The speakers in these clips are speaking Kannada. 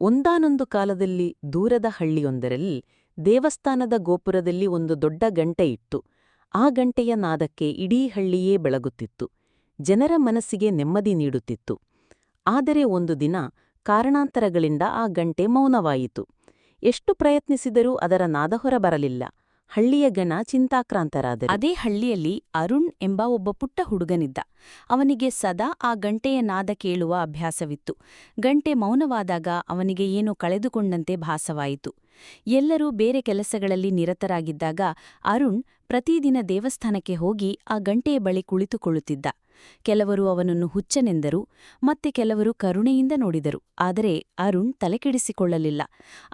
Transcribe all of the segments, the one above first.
ಒಂದಾನೊಂದು ಕಾಲದಲ್ಲಿ ದೂರದ ಹಳ್ಳಿಯೊಂದರಲ್ಲಿ ದೇವಸ್ಥಾನದ ಗೋಪುರದಲ್ಲಿ ಒಂದು ದೊಡ್ಡ ಗಂಟೆ ಇತ್ತು. ಆ ಗಂಟೆಯ ನಾದಕ್ಕೆ ಇಡೀ ಹಳ್ಳಿಯೇ ಬೆಳಗುತ್ತಿತ್ತು. ಜನರ ಮನಸ್ಸಿಗೆ ನೆಮ್ಮದಿ ನೀಡುತ್ತಿತ್ತು. ಆದರೆ ಒಂದು ದಿನ ಕಾರಣಾಂತರಗಳಿಂದ ಆ ಗಂಟೆ ಮೌನವಾಯಿತು. ಎಷ್ಟು ಪ್ರಯತ್ನಿಸಿದರೂ ಅದರ ನಾದ ಹೊರಬರಲಿಲ್ಲ. ಹಳ್ಳಿಯ ಗಣ ಚಿಂತಾಕ್ರಾಂತರಾದರು. ಅದೇ ಹಳ್ಳಿಯಲ್ಲಿ ಅರುಣ್ ಎಂಬ ಒಬ್ಬ ಪುಟ್ಟ ಹುಡುಗನಿದ್ದ. ಅವನಿಗೆ ಸದಾ ಆ ಗಂಟೆಯ ನಾದ ಕೇಳುವ ಅಭ್ಯಾಸವಿತ್ತು. ಗಂಟೆ ಮೌನವಾದಾಗ ಅವನಿಗೆ ಏನೋ ಕಳೆದುಕೊಂಡಂತೆ ಭಾಸವಾಯಿತು. ಎಲ್ಲರೂ ಬೇರೆ ಕೆಲಸಗಳಲ್ಲಿ ನಿರತರಾಗಿದ್ದಾಗ ಅರುಣ್ ಪ್ರತಿದಿನ ದೇವಸ್ಥಾನಕ್ಕೆ ಹೋಗಿ ಆ ಗಂಟೆಯ ಬಳಿ ಕುಳಿತುಕೊಳ್ಳುತ್ತಿದ್ದ. ಕೆಲವರು ಅವನನ್ನು ಹುಚ್ಚನೆಂದರು, ಮತ್ತೆ ಕೆಲವರು ಕರುಣೆಯಿಂದ ನೋಡಿದರು. ಆದರೆ ಅರುಣ್ ತಲೆಕೆಡಿಸಿಕೊಳ್ಳಲಿಲ್ಲ.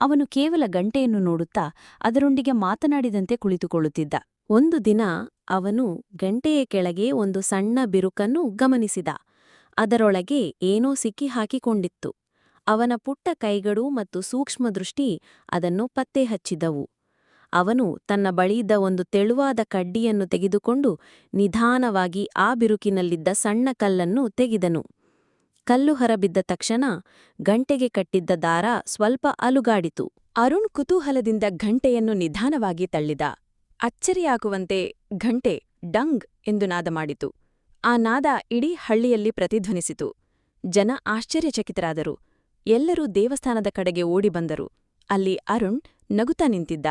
ಅವನು ಕೇವಲ ಗಂಟೆಯನ್ನು ನೋಡುತ್ತಾ ಅದರೊಂದಿಗೆ ಮಾತನಾಡಿದಂತೆ ಕುಳಿತುಕೊಳ್ಳುತ್ತಿದ್ದ. ಒಂದು ದಿನ ಅವನು ಗಂಟೆಯ ಕೆಳಗೆ ಒಂದು ಸಣ್ಣ ಬಿರುಕನ್ನು ಗಮನಿಸಿದ. ಅದರೊಳಗೆ ಏನೋ ಸಿಕ್ಕಿ ಹಾಕಿಕೊಂಡಿತ್ತು ಅವನ ಪುಟ್ಟ ಕೈಗಳು ಮತ್ತು ಸೂಕ್ಷ್ಮದೃಷ್ಟಿ ಅದನ್ನು ಪತ್ತೆ ಹಚ್ಚಿದವು. ಅವನು ತನ್ನ ಬಳಿಯಿದ್ದ ಒಂದು ತೆಳುವಾದ ಕಡ್ಡಿಯನ್ನು ತೆಗೆದುಕೊಂಡು ನಿಧಾನವಾಗಿ ಆ ಬಿರುಕಿನಲ್ಲಿದ್ದ ಸಣ್ಣ ಕಲ್ಲನ್ನು ತೆಗೆದನು. ಕಲ್ಲು ಹೊರಬಿದ್ದ ತಕ್ಷಣ ಗಂಟೆಗೆ ಕಟ್ಟಿದ್ದ ದಾರ ಸ್ವಲ್ಪ ಅಲುಗಾಡಿತು. ಅರುಣ್ ಕುತೂಹಲದಿಂದ ಘಂಟೆಯನ್ನು ನಿಧಾನವಾಗಿ ತಳ್ಳಿದ. ಅಚ್ಚರಿಯಾಗುವಂತೆ, ಘಂಟೆ, ಡಂಗ್ ಎಂದು ನಾದ ಮಾಡಿತು. ಆ ನಾದ ಇಡೀ ಹಳ್ಳಿಯಲ್ಲಿ ಪ್ರತಿಧ್ವನಿಸಿತು. ಜನ ಆಶ್ಚರ್ಯಚಕಿತರಾದರು. ಎಲ್ಲರೂ ದೇವಸ್ಥಾನದ ಕಡೆಗೆ ಓಡಿಬಂದರು ಅಲ್ಲಿ ಅರುಣ್ ನಗುತ್ತಾ ನಿಂತಿದ್ದ.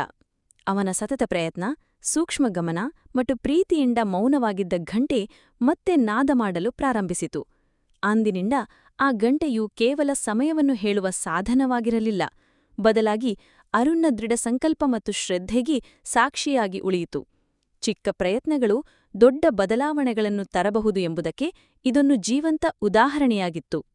ಅವನ ಸತತ ಪ್ರಯತ್ನ, ಸೂಕ್ಷ್ಮ ಗಮನ ಮತ್ತು ಪ್ರೀತಿಯಿಂದ ಮೌನವಾಗಿದ್ದ ಘಂಟೆ ಮತ್ತೆ ನಾದ ಮಾಡಲು ಪ್ರಾರಂಭಿಸಿತು. ಅಂದಿನಿಂದ ಆ ಗಂಟೆಯು ಕೇವಲ ಸಮಯವನ್ನು ಹೇಳುವ ಸಾಧನವಾಗಿರಲಿಲ್ಲ. ಬದಲಾಗಿ ಅರುಣ್ನ ದೃಢ ಸಂಕಲ್ಪ ಮತ್ತು ಶ್ರದ್ಧೆಗೆ ಸಾಕ್ಷಿಯಾಗಿ ಉಳಿಯಿತು. ಚಿಕ್ಕ ಪ್ರಯತ್ನಗಳು ದೊಡ್ಡ ಬದಲಾವಣೆಗಳನ್ನು ತರಬಹುದು ಎಂಬುದಕ್ಕೆ ಇದೊಂದು ಜೀವಂತ ಉದಾಹರಣೆಯಾಗಿತ್ತು.